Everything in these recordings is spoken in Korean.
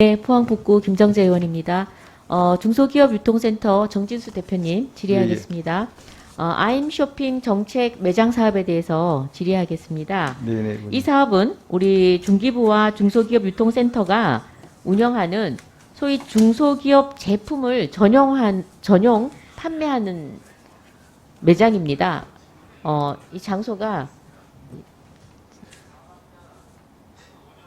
네, 포항 북구 김정재 의원입니다. 어, 중소기업 유통센터 정진수 대표님 질의하겠습니다. 어, 아임 쇼핑 정책 매장 사업에 대해서 질의하겠습니다. 네네. 이 사업은 우리 중기부와 중소기업 유통센터가 운영하는 소위 중소기업 제품을 전용한 전용 판매하는 매장입니다. 어, 이 장소가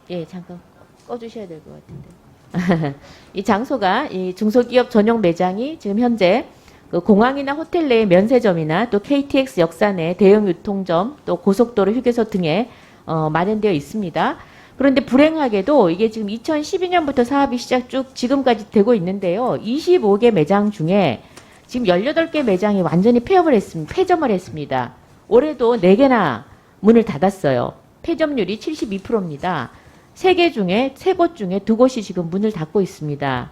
예, 잠깐 꺼주셔야 될 것 같은데. 이 장소가 이 중소기업 전용 매장이 지금 현재 그 공항이나 호텔 내 면세점이나 또 KTX 역사 내 대형 유통점 또 고속도로 휴게소 등에 어, 마련되어 있습니다. 그런데 불행하게도 이게 지금 2012년부터 사업이 시작 쭉 지금까지 되고 있는데요. 25개 매장 중에 지금 18개 매장이 완전히 폐업을 했습니다. 폐점을 했습니다. 올해도 4개나 문을 닫았어요. 폐점률이 72%입니다. 세 개 중에 세 곳 중에 두 곳이 지금 문을 닫고 있습니다.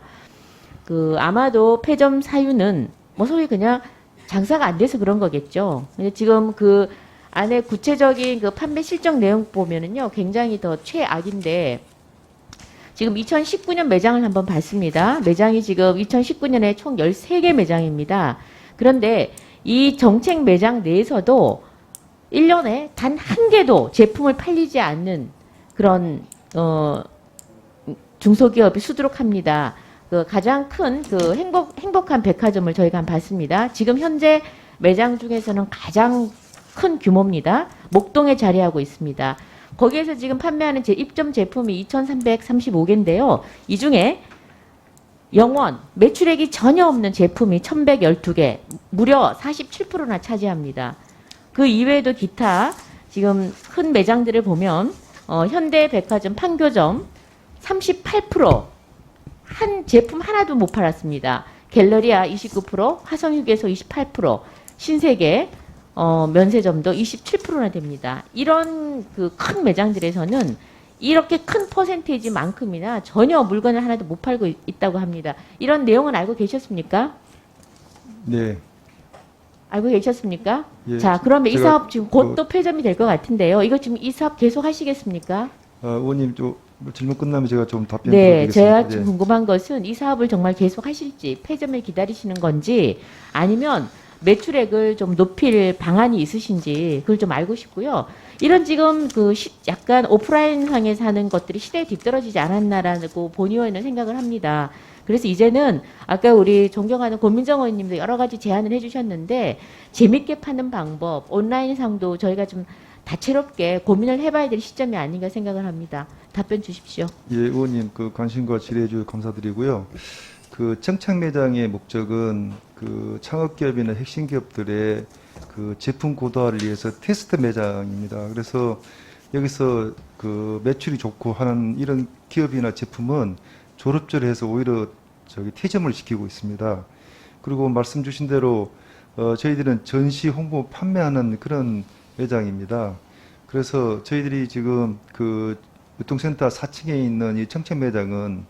그 아마도 폐점 사유는 뭐 소위 그냥 장사가 안 돼서 그런 거겠죠. 근데 지금 그 안에 구체적인 그 판매 실적 내용 보면은요, 굉장히 더 최악인데 지금 2019년 매장을 한번 봤습니다. 매장이 지금 2019년에 총 13개 매장입니다. 그런데 이 정책 매장 내에서도 1년에 단 한 개도 제품을 팔리지 않는 그런 어 중소기업이 수두룩합니다. 그 가장 큰 그 행복 행복한 백화점을 저희가 봤습니다. 지금 현재 매장 중에서는 가장 큰 규모입니다. 목동에 자리하고 있습니다. 거기에서 지금 판매하는 제 입점 제품이 2,335개인데요. 이 중에 영원 매출액이 전혀 없는 제품이 1,112개, 무려 47%나 차지합니다. 그 이외에도 기타 지금 큰 매장들을 보면 어, 현대백화점, 판교점 38%한 제품 하나도 못 팔았습니다. 갤러리아 29%, 화성휴게소 28%, 신세계 어, 면세점도 27%나 됩니다. 이런 그 큰 매장들에서는 이렇게 큰 퍼센테이지만큼이나 전혀 물건을 하나도 못 팔고 있- 있다고 합니다. 이런 내용은 알고 계셨습니까? 네. 알고 계셨습니까? 예, 자, 그러면 이 사업 지금 곧 그- 또 폐점이 될 것 같은데요. 이거 지금 이 사업 계속 하시겠습니까? 어, 의원님 좀 질문 끝나면 제가 좀 답변 네, 드리겠습니다. 제가 예. 지금 궁금한 것은 이 사업을 정말 계속 하실지 폐점을 기다리시는 건지 아니면 매출액을 좀 높일 방안이 있으신지 그걸 좀 알고 싶고요. 이런 지금 그 시- 약간 오프라인 상에서 하는 것들이 시대에 뒤떨어지지 않았나라고 본 의원은 생각을 합니다. 그래서 이제는 아까 우리 존경하는 고민정 의원님도 여러 가지 제안을 해주셨는데 재밌게 파는 방법, 온라인 상도 저희가 좀 다채롭게 고민을 해봐야 될 시점이 아닌가 생각을 합니다. 답변 주십시오. 예, 의원님 그 관심과 질의해 주셔서 감사드리고요. 그 정착 매장의 목적은 그 창업기업이나 핵심 기업들의 그 제품 고도화를 위해서 테스트 매장입니다. 그래서 여기서 그 매출이 좋고 하는 이런 기업이나 제품은 졸업절에 해서 오히려 저기 퇴점을 시키고 있습니다. 그리고 말씀 주신 대로 어, 저희들은 전시 홍보 판매하는 그런 매장입니다. 그래서 저희들이 지금 그 유통센터 4층에 있는 이 청첩 매장은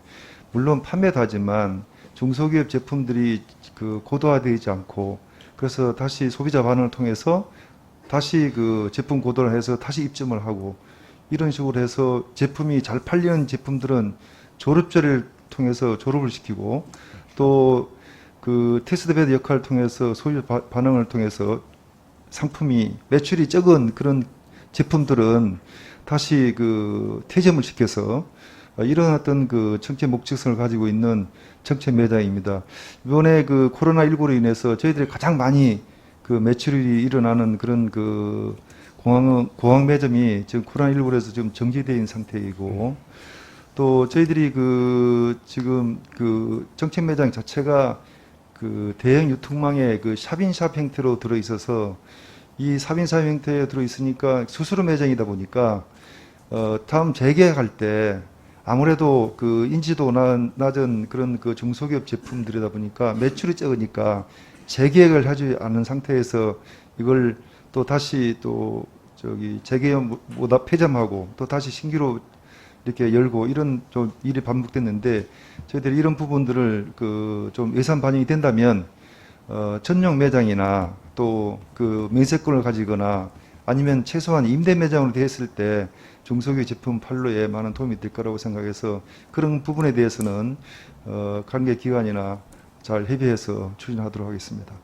물론 판매도 하지만 중소기업 제품들이 그 고도화되지 않고 그래서 다시 소비자 반응을 통해서 다시 그 제품 고도를 해서 다시 입점을 하고 이런 식으로 해서 제품이 잘 팔리는 제품들은 졸업절을 통해서 졸업을 시키고 또 그 테스트베드 역할을 통해서 바- 반응을 통해서 상품이 매출이 적은 그런 제품들은 다시 그 퇴점을 시켜서 어, 이런 어떤 그 정책 목적성을 가지고 있는 정책 매장입니다. 이번에 그 코로나19로 인해서 저희들이 가장 많이 그 매출이 일어나는 그런 그 공항, 공항 매점이 지금 코로나19로 해서 지금 정지되어 있는 상태이고 또 저희들이 그 지금 그 정책 매장 자체가 그 대형 유통망의 그 샵인샵 형태로 들어 있어서 이 샵인샵 형태에 들어 있으니까 수수료 매장이다 보니까 어 다음 재계약할 때 아무래도 그 인지도 나- 낮은 그런 그 중소기업 제품들이다 보니까 매출이 적으니까 재계획을 하지 않은 상태에서 이걸 또 다시 또 저기 재계획보다 폐점하고 또 다시 신규로 이렇게 열고 이런 좀 일이 반복됐는데 저희들이 이런 부분들을 그 좀 예산 반영이 된다면 어 전용 매장이나 또 그 면세권을 가지거나 아니면 최소한 임대 매장으로 되었을 때 중소기업 제품 판로에 많은 도움이 될 거라고 생각해서 그런 부분에 대해서는 어, 관계 기관이나 잘 협의해서 추진하도록 하겠습니다.